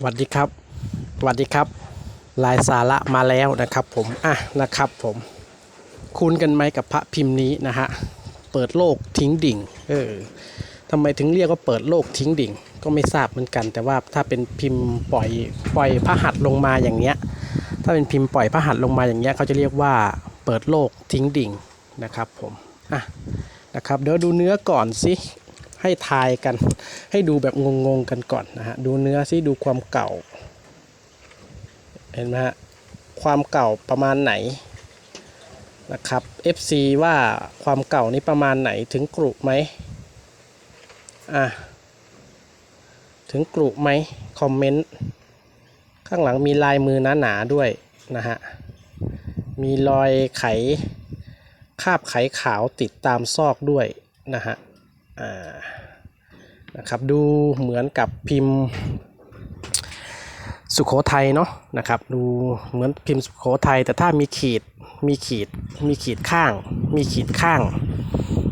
สวัสดีครับสวัสดีครับ ลายสาระมาแล้วนะครับผมอะนะครับผม คุ้นกันไหมกับพระพิมพ์นี้นะฮะเปิดโลกทิ้งดิ่งเออทำไมถึงเรียกว่าเปิดโลกทิ้งดิ่ง ก็ไม่ทราบเหมือนกัน แต่ว่าถ้าเป็นพิมพ์ปล่อยปล่อยพระหัตถ์ลงมาอย่างเงี้ย ถ้าเป็นพิมพ์ปล่อยพระหัตถ์ลงมาอย่างเงี้ยเขาจะเรียกว่าเปิดโลกทิ้งดิ่งนะครับผมอะนะครับเดี๋ยวดูเนื้อก่อนสิ ให้ทายกัน ให้ดูแบบงงๆกันก่อนนะฮะดูเนื้อสิดูความเก่า เห็นไหมฮะความเก่าประมาณไหนนะครับ FC ว่าความเก่านี้ประมาณไหนถึงกรุไหมอะถึงกรุไหมคอมเมนต์ข้างหลังมีลายมือหนาๆด้วยนะฮะมีรอยไขคาบไขขาวติดตามซอกด้วยนะฮะอ่า นะครับดูเหมือนกับพิมพ์สุโขทัยเนาะนะครับดูเหมือนพิมพ์สุโขทัยแต่ถ้ามีขีดมีขีดมีขีดข้าง มีขีดข้าง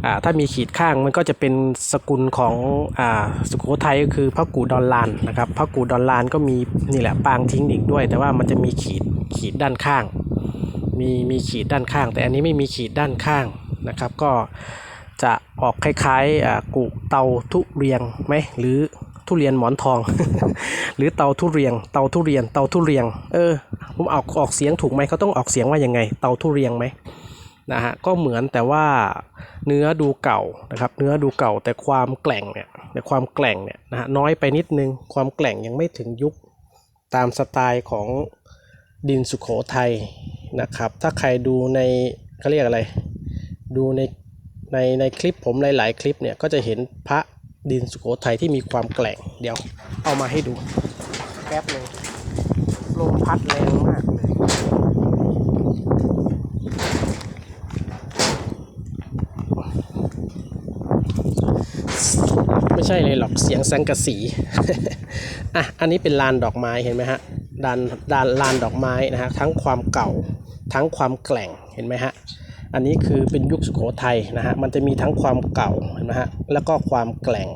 อ่าถ้ามีขีดข้างมันก็จะเป็นสกุลของอ่าสุโขทัยก็คือพระกูดอนลานนะครับพระกูดอนลานก็มีนี่แหละปางทิ้งดิ่งด้วย แต่ว่ามันจะมีขีดขีดด้านข้าง มีมีขีดด้านข้าง แต่อันนี้ไม่มีขีดด้านข้างนะครับก็ ออกคล้ายๆกุเตาทุเรียงไหมหรือทุเรียนหมอนทอง หรือเตาทุเรียง เตาทุเรียน เตาทุเรียง เออ ผมออกออกเสียงถูกไหมเขาต้องออกเสียงว่ายังไง เตาทุเรียงไหมนะฮะก็เหมือนแต่ว่าเนื้อดูเก่านะครับ เนื้อดูเก่าแต่ความแกล่งเนี่ยแต่ความแกล่งเนี่ยนะฮะน้อยไปนิดนึง ความแกล่งยังไม่ถึงยุคตามสไตล์ของดินสุขโขทัยนะครับ ถ้าใครดูในเขาเรียกอะไร ดูใน ในในคลิปผมหลาย ๆ คลิปเนี่ยก็จะเห็นพระดินสุโขทัยที่มีความแกร่ง เดี๋ยวเอามาให้ดูแป๊บหนึงลมพัดแรงมากเลยไม่ใช่เลยหรอกเสียงสังกะสี อะ อันนี้เป็นลานดอกไม้เห็นไหมฮะดานดานลานดอกไม้นะฮะทั้งความเก่าทั้งความแกร่งเห็นไหมฮะ อันนี้คือเป็นยุคสุโขทัยนะฮะ มันจะมีทั้งความเก่าเห็นไหมฮะ แล้วก็ความแกร่ง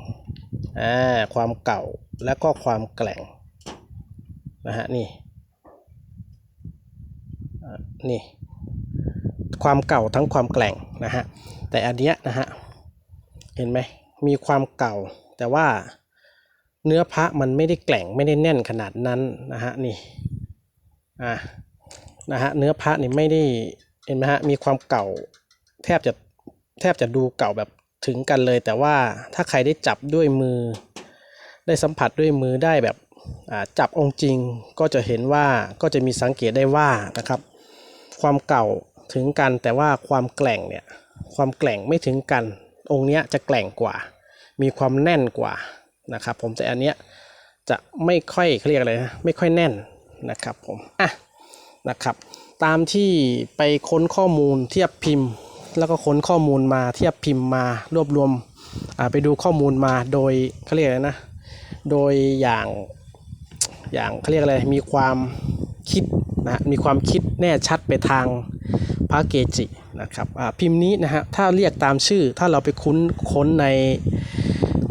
อ่า ความเก่าแล้วก็ความแกร่งนะฮะ นี่ นี่ ความเก่าทั้งความแกร่งนะฮะ แต่อันเนี้ยนะฮะ เห็นไหม มีความเก่า แต่ว่าเนื้อพระมันไม่ได้แกร่งไม่ได้แน่นขนาดนั้นนะฮะ นี่ อ่านะฮะ เนื้อพระนี่ไม่ได้ เห็นไหมฮะมีความเก่าแทบจะแทบจะดูเก่าแบบถึงกันเลย แต่ว่าถ้าใครได้จับด้วยมือ ได้สัมผัสด้วยมือได้แบบจับองค์จริงก็จะเห็นว่าก็จะมีสังเกตได้ว่านะครับ ความเก่าถึงกันแต่ว่าความแกร่งเนี่ยความแกร่งไม่ถึงกัน องค์เนี้ยจะแกร่งกว่า มีความแน่นกว่านะครับ ผมแต่อันเนี้ยจะไม่ค่อยเขาเรียกอะไรนะไม่ค่อยแน่นนะครับผมอะนะครับ ตามที่ไปค้นข้อมูลเทียบพิมพ์ แล้วก็ค้นข้อมูลมาเทียบพิมพ์มารวบรวมไปดูข้อมูลมาโดยเขาเรียกอะไรนะ โดยอย่างอย่างเขาเรียกอะไรมีความคิดนะมีความคิดแน่ชัดไปทางพระเกจินะครับพิมพ์นี้นะฮะถ้าเรียกตามชื่อถ้าเราไปค้นค้นใน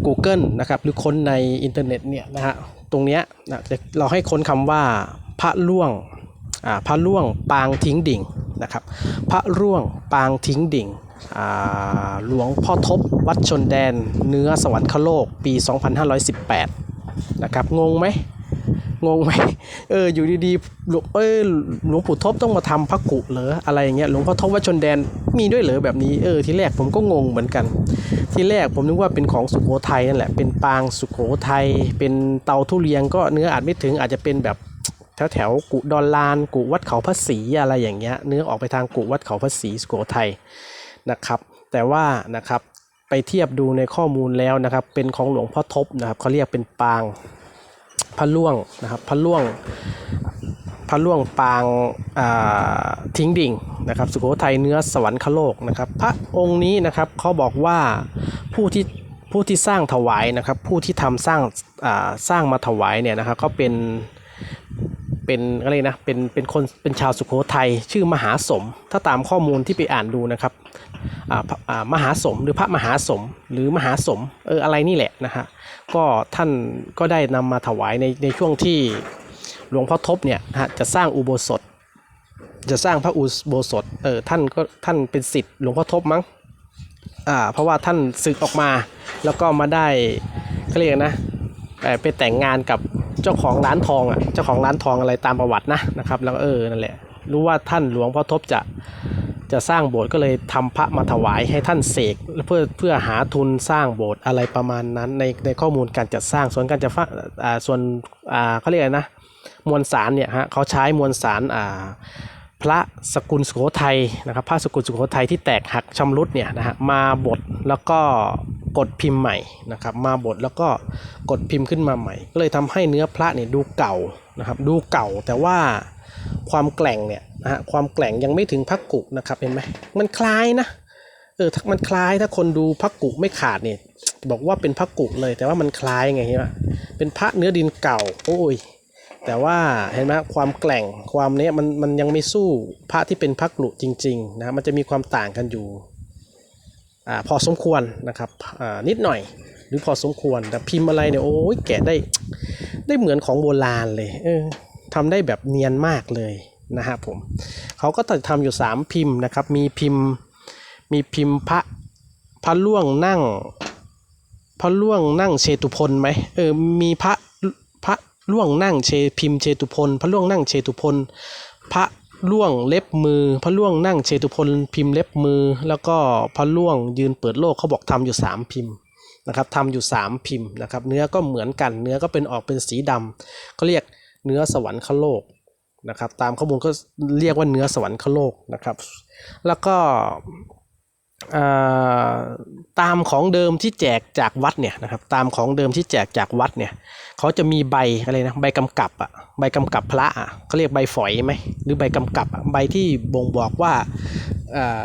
Google นะครับหรือค้นในอินเทอร์เน็ตเนี่ยนะฮะตรงเนี้ยนะจะเราให้ค้นคำว่าพระล่วง พระล่วงปางทิ้งดิ่งนะครับ พระร่วงปางทิ้งดิ่งหลวงพ่อทบวัดชนแดน เนื้อสวรรคโลกปี 2518 นะครับ งงไหมงงไหมเอออยู่ดีๆหลวงเอ้ยหลวงปู่ทบต้องมาทำพระกุเหรออะไรอย่างเงี้ยหลวงพ่อทบวัดชนแดนมีด้วยเหรอแบบนี้เออที่แรกผมก็งงเหมือนกัน ที่แรกผมนึกว่าเป็นของสุโขทัยนั่นแหละเป็นปางสุโขทัยเป็นเตาทุเรียงก็เนื้ออาจไม่ถึงอาจจะเป็นแบบ แถวแถวกุดอนลาน กุวัดเขาพระศรีอะไรอย่างเงี้ยเนื้อออกไปทางกุวัดเขาพระศรีสุโขทัยนะครับแต่ว่านะครับไปเทียบดูในข้อมูลแล้วนะครับเป็นของหลวงพ่อทบนะครับเขาเรียกเป็นปางพระล่วงนะครับพระล่วงพระล่วงปางาทิ้งดิ่งนะครับสุโขทัยเนื้อสวรรคโลกนะครับ พระองค์นี้นะครับเขาบอกว่าผู้ที่ผู้ที่สร้างถวายนะครับผู้ที่ทำสร้างาสร้างมาถวายเนี่ยนะครับเขาเป็น เป็นอะไรนะเป็นเป็นคนเป็นชาวสุโขทัยชื่อมหาสม ถ้าตามข้อมูลที่ไปอ่านดูนะครับอ่าอ่ามหาสมหรือพระมหาสมหรือมหาสมเอออะไรนี่แหละนะฮะก็ท่านก็ได้นำมาถวายในในช่วงที่หลวงพ่อทบเนี่ยนะฮะจะสร้างอุโบสถ จะสร้างพระอุโบสถเออท่านก็ท่านเป็นศิษย์หลวงพ่อทบมั้งอ่าเพราะว่าท่านศึกออกมาแล้วก็มาได้เขาเรียกนะเอ่ไปแต่งงานกับ เจ้าของร้านทองอะเจ้าของร้านทองอะไรตามประวัตินะนะครับแล้วก็เออนั่นแหละรู้ว่าท่านหลวงพ่อทบจะจะสร้างโบสถ์ก็เลยทำพระมาถวายให้ท่านเสกเพื่อเพื่อหาทุนสร้างโบสถ์อะไรประมาณนั้นในในข้อมูลการจัดสร้างส่วนการจะฟ้าอ่าส่วนอ่าเขาเรียกอะไรนะมวลสารเนี่ยฮะเขาใช้มวลสารอ่าพระสกุลสุโขทัยนะครับพระสกุลสุโขทัยที่แตกหักชำรุดเนี่ยนะฮะมาบดแล้วก็ กดพิมพ์ใหม่นะครับ มาบดแล้วก็กดพิมพ์ขึ้นมาใหม่ ก็เลยทำให้เนื้อพระเนี่ยดูเก่านะครับ ดูเก่าแต่ว่าความแกล่งเนี่ยนะฮะความแกล่งยังไม่ถึงพระกุนะครับเห็นไหมมันคล้ายนะเออถ้ามันคล้ายถ้าคนดูพระกุไม่ขาดเนี่ยบอกว่าเป็นพระกุเลยแต่ว่ามันคล้ายไงเห็นไหมเป็นพระเนื้อดินเก่าโอ้ยแต่ว่าเห็นไหมความแกล่งความเนี้ยมันมันยังไม่สู้พระที่เป็นพระกลุจริงๆนะมันจะมีความต่างกันอยู่ อพอสมควรนะครับนิดหน่อยหรือพอสมควรแต่พิมพ์อะไรเนี่ยโอ้ยแกะได้ได้เหมือนของโบราณเลยเออทำได้แบบเนียนมากเลยนะฮะผมเขาก็จะทำอยู่ 3 พิมพ์นะครับ มีพิมพ์มีพิมพ์พระพระล่วงนั่ง พระล่วงนั่งเชตุพลไหมเออมีพระพระล่วงนั่งเชพิมพ์เชตุพล พระล่วงนั่งเชตุพล พระ ล่วงเล็บมือ พระล่วงนั่งเชตุพลพิมพ์เล็บมือ แล้วก็พระล่วงยืนเปิดโลกเขาบอกทำอยู่สามพิมพ์นะครับทำอยู่สามพิมพ์นะครับ เนื้อก็เหมือนกันเนื้อก็เป็นออกเป็นสีดำเขาเรียกเนื้อสวรรคโลกนะครับ ตามข้อมูลก็เรียกว่าเนื้อสวรรคโลกนะครับ แล้วก็ ตามของเดิมที่แจกจากวัดเนี่ยนะครับตามของเดิมที่แจกจากวัดเนี่ยเขาจะมีใบอะไรนะใบกำกับอะใบกำกับพระอะเขาเรียกใบฝอยไหมหรือใบกำกับใบที่บ่งบอกว่าอ่า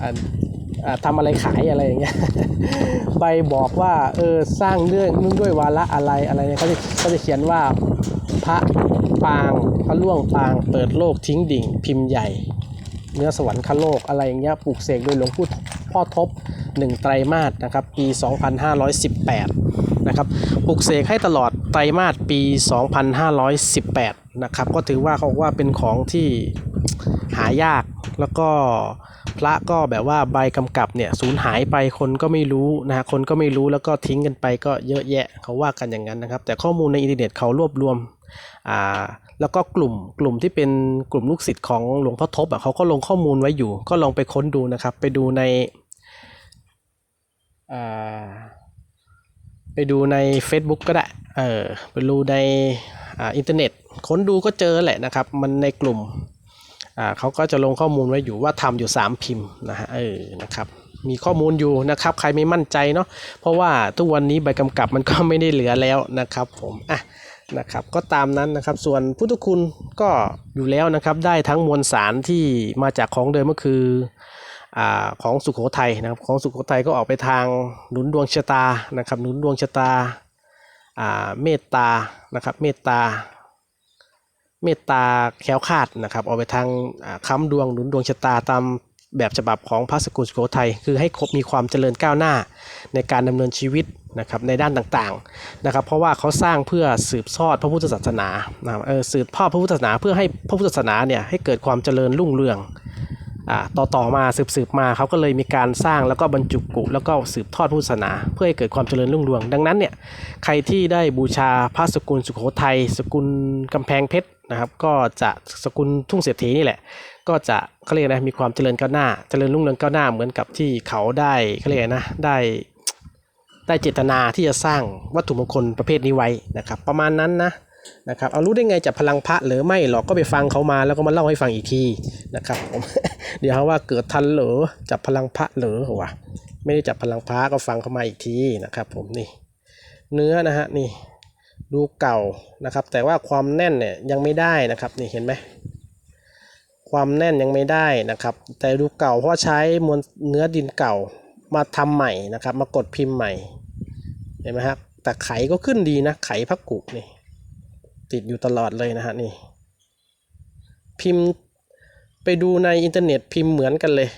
อ่าอ่าทำอะไรขายอะไรอย่างเงี้ยใบบอกว่าเออสร้างเรื่องนื่องด้วยวาระอะไรอะไรเนี่ยเขาจะเขาจะเขียนว่าพระปางพระล่วงปางเปิดโลกทิ้งดิ่ง พิมพ์ใหญ่ เนื้อสวรรคโลกอะไรอย่างเงี้ยปลูกเสกโดยหลวงพ่อพ่อทบ1ไตรมาสนะครับปี 2518 นะครับปลูกเสกให้ตลอดไตรมาสปี 2518 นะครับก็ถือว่าเขาว่าเป็นของที่หายากแล้วก็พระก็แบบว่าใบกำกับเนี่ยสูญหายไปคนก็ไม่รู้นะฮะคนก็ไม่รู้แล้วก็ทิ้งกันไปก็เยอะแยะเขาว่ากันอย่างนั้นนะครับ แต่ข้อมูลในอินเทอร์เน็ตเขารวบรวม อ่าแล้วก็กลุ่มกลุ่มที่เป็นกลุ่มลูกศิษย์ของหลวงพ่อทบอะเขาก็ลงข้อมูลไว้อยู่ ก็ลองไปค้นดูนะครับ ไปดูในอ่าไปดูใน Facebook ก็ได้เออไปดูในอ่าอินเทอร์เน็ต ค้นดูก็เจอแหละนะครับ มันในกลุ่มอ่าเขาก็จะลงข้อมูลไว้อยู่ว่าทำอยู่ 3 พิมพ์นะฮะเออนะครับมีข้อมูลอยู่นะครับ ใครไม่มั่นใจเนาะเพราะว่าทุกวันนี้ใบกำกับมันก็ไม่ได้เหลือแล้วนะครับผมอะ นะครับก็ตามนั้นนะครับส่วนพุทธคุณก็อยู่แล้วนะครับได้ทั้งมวลสารที่มาจากของเดิมก็คืออของสุโขทัยนะครับของสุโขทัยก็ออกไปทางหนุนดวงชะตานะครับหนุนดวงชะตาเมตตานะครับเมตตาเมตตาแคล้วคาดนะครับออกไปทางค้ำดวงหนุนดวงชะตาตามแบบฉบับของพระสกุลสุโขทัยคือให้ครบมีความเจริญก้าวหน้าในการดำเนินชีวิต นะครับในด้านต่างๆนะครับ เพราะว่าเขาสร้างเพื่อสืบทอดพระพุทธศาสนานะครับเออสืบทอดพระพุทธศาสนาเพื่อให้พระพุทธศาสนาเนี่ยให้เกิดความเจริญรุ่งเรืองอ่าต่อต่อมาสืบสืบมาเขาก็เลยมีการสร้างแล้วก็บรรจุกุแล้วก็สืบทอดพุทธศาสนา เพื่อให้เกิดความเจริญรุ่งเรือง ดังนั้นเนี่ยใครที่ได้บูชาพระสกุลสุโขทัยสกุลกำแพงเพชรนะครับก็จะสกุลทุ่งเศรษฐีนี่แหละ ก็จะเขาเรียกนะมีความเจริญก้าวหน้า เจริญรุ่งเรืองก้าวหน้าเหมือนกับที่เขาได้เขาเรียกนะได้ ได้เจตนาที่จะสร้างวัตถุมงคลประเภทนี้ไว้นะครับ ประมาณนั้นนะนะครับเอารู้ได้ไงจับพลังพระหรือไม่หรอกก็ไปฟังเขามาแล้วก็มาเล่าให้ฟังอีกทีนะครับผมเดี๋ยวว่าเกิดทันหรือจับพลังพระหรือวะไม่ได้จับพลังพระก็ฟังเขามาอีกทีนะครับ ผมนี่ เนื้อนะฮะนี่ดูเก่านะครับ แต่ว่าความแน่นเนี่ยยังไม่ได้นะครับนี่เห็นไหมความแน่นยังไม่ได้นะครับ แต่ดูเก่าเพราะใช้มวลเนื้อดินเก่ามาทำใหม่นะครับ มากดพิมพ์ใหม่ เห็นไหมครับแต่ไขก็ขึ้นดีนะ ไขพักกุนี่ ติดอยู่ตลอดเลยนะฮะนี่ พิมพ์ไปดูในอินเทอร์เน็ตพิมพ์เหมือนกันเลย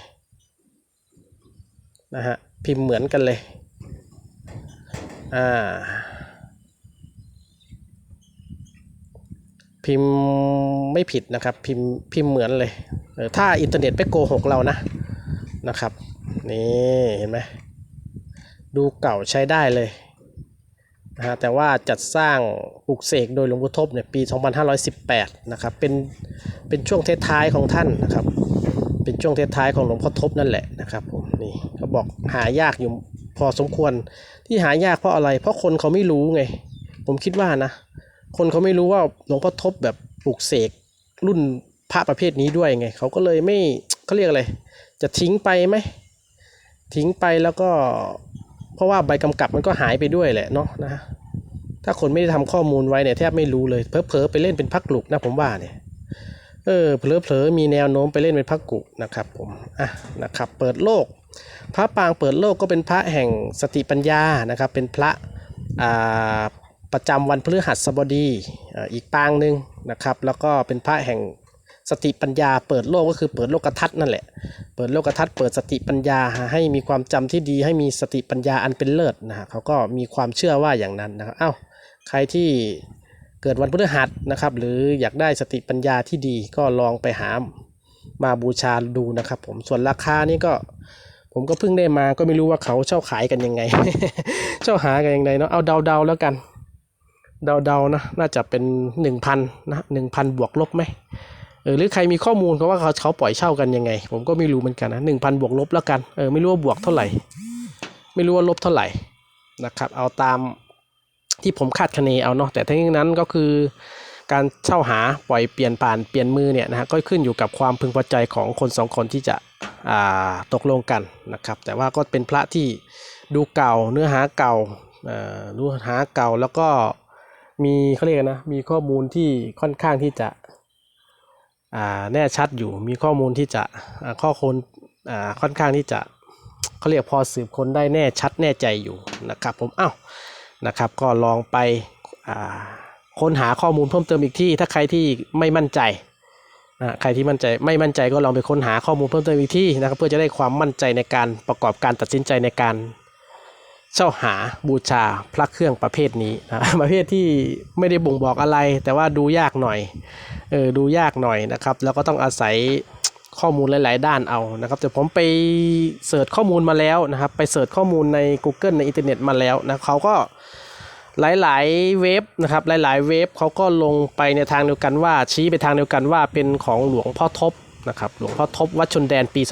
นะฮะพิมพ์เหมือนกันเลยอ่าพิมพ์ไม่ผิดนะครับ พิมพ์พิมพ์เหมือนเลยถ้าอินเทอร์เน็ตไม่โกหกเรานะนะครับ นี่เห็นไหมดูเก่าใช้ได้เลย นะฮะแต่ว่าจัดสร้างปลูกเสกโดยหลวงปู่ทบเนี่ยปี 2518 นะครับ เป็นเป็นช่วงท้ายๆของท่านนะครับ เป็นช่วงท้ายๆของหลวงพ่อทบนั่นแหละนะครับผมนี่เขาบอกหายากอยู่พอสมควรที่หายากเพราะอะไร เพราะคนเขาไม่รู้ไง ผมคิดว่านะ คนเขาไม่รู้ว่าหลวงพ่อทบแบบปลูกเสกรุ่นพระประเภทนี้ด้วยไงเขาก็เลยไม่เขาเรียกอะไรจะทิ้งไปไหมทิ้งไปแล้วก็ เพราะว่าใบกำกับมันก็หายไปด้วยแหละเนาะนะ ถ้าคนไม่ได้ทำข้อมูลไว้เนี่ยแทบไม่รู้เลยเพลอไปเล่นเป็นพักหลุกนะผมว่าเนี่ยเออเผลอๆมีแนวโน้มไปเล่นเป็นพระกุนะครับผมอะนะครับเปิดโลก พระปางเปิดโลกก็เป็นพระแห่งสติปัญญานะครับ เป็นพระอ่าประจำวันพฤหัสบดีอีกปางหนึ่งนะครับ แล้วก็เป็นพระแห่ง สติปัญญาเปิดโลกก็คือเปิดโลกทัศน์นั่นแหละ เปิดโลกทัศน์เปิดสติปัญญาให้มีความจำที่ดีให้มีสติปัญญาอันเป็นเลิศนะฮะเขาก็มีความเชื่อว่าอย่างนั้นนะครับอ้าวใครที่เกิดวันพฤหัสนะครับหรืออยากได้สติปัญญาที่ดีก็ลองไปหามาบูชาดูนะครับ ผมส่วนราคานี่ก็ผมก็เพิ่งได้มาก็ไม่รู้ว่าเขาเช่าขายกันยังไง เช่าหากันยังไงเนาะเอาเดาๆแล้วกัน เดาๆนะน่าจะเป็นหนึ่งพันนะหนึ่งพันบวกลบไหม เออหรือใครมีข้อมูลเขาว่าเขาเขาปล่อยเช่ากันยังไง ผมก็ไม่รู้เหมือนกันนะหนึ่งพันบวกลบแล้วกันเออไม่รู้ว่าบวกเท่าไหร่ ไม่รู้ว่าลบเท่าไหร่นะครับ เอาตามที่ผมคาดคะเนเอาเนาะแต่ทั้งนั้นก็คือการเช่าหาปล่อยเปลี่ยนผ่านเปลี่ยนมือเนี่ยนะฮะก็ขึ้นอยู่กับความพึงพอใจของคนสองคนที่จะอ่าตกลงกันนะครับ แต่ว่าก็เป็นพระที่ดูเก่าเนื้อหาเก่าเอ่อเนื้อหาเก่าแล้วก็มีเขาเรียกนะมีข้อมูลที่ค่อนข้างที่จะ แน่ชัดอยู่มีข้อมูลที่จะข้อมูลอ่าค่อนข้างที่จะเขาเรียกพอสืบค้นได้แน่ชัดแน่ใจอยู่นะครับผมเอ้านะครับก็ลองไปค้นหาข้อมูลเพิ่มเติมอีกที่ ถ้าใครที่ไม่มั่นใจใครที่มั่นใจไม่มั่นใจก็ลองไปค้นหาข้อมูลเพิ่มเติมอีกที่นะครับเพื่อจะได้ความมั่นใจในการประกอบการตัดสินใจในการ เช่าหาบูชาพระเครื่องประเภทนี้นะประเภทที่ไม่ได้บ่งบอกอะไร แต่ว่าดูยากหน่อยเออดูยากหน่อยนะครับ แล้วก็ต้องอาศัยข้อมูลหลาย ๆ ด้านเอานะครับแต่ผมไปเสิร์ชข้อมูลมาแล้วนะครับ ไปเสิร์ชข้อมูลใน Google ในอินเทอร์เน็ตมาแล้วนะเขาก็หลาย ๆ เว็บนะครับหลาย ๆ เว็บเขาก็ลงไปในทางเดียวกันว่าชี้ไปทางเดียวกันว่าเป็นของหลวงพ่อทบนะครับหลวงพ่อทบวัดชนแดนปี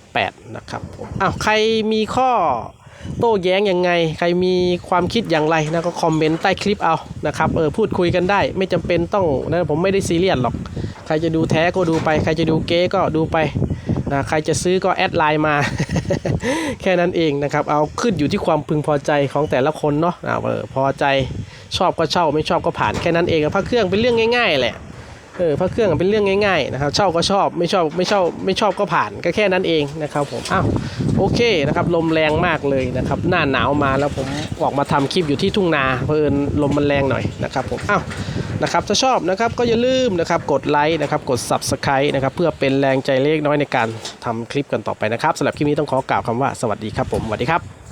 2518 นะครับอ้าวใครมีข้อ โต้แย้งยังไง ใครมีความคิดอย่างไรนะก็คอมเมนต์ใต้คลิปเอานะครับเออพูดคุยกันได้ ไม่จำเป็นต้องนะผมไม่ได้ซีเรียสหรอก ใครจะดูแท้ก็ดูไป ใครจะดูเก๊ก็ดูไปนะใครจะซื้อก็แอดไลน์มา แค่นั้นเองนะครับ เอาขึ้นอยู่ที่ความพึงพอใจของแต่ละคนเนาะอ่าเออพอใจชอบก็เช่าไม่ชอบก็ผ่านแค่นั้นเองพระเครื่องเป็นเรื่องง่ายๆแหละ เออพระเครื่องเป็นเรื่องง่ายๆนะครับเช่าก็ชอบไม่ชอบไม่ชอบไม่ชอบก็ผ่านก็แค่นั้นเองนะครับผมอ้าวโอเคนะครับลมแรงมากเลยนะครับหน้าหนาวมาแล้วผมออกมาทำคลิปอยู่ที่ทุ่งนาเพลินลมมันแรงหน่อยนะครับผมอ้าวนะครับถ้าชอบนะครับก็อย่าลืมนะครับกดไลค์นะครับกด Subscribe นะครับเพื่อเป็นแรงใจเล็กน้อยในการทำคลิปกันต่อไปนะครับสำหรับคลิปนี้ต้องขอกล่าวคำว่าสวัสดีครับผมสวัสดีครับ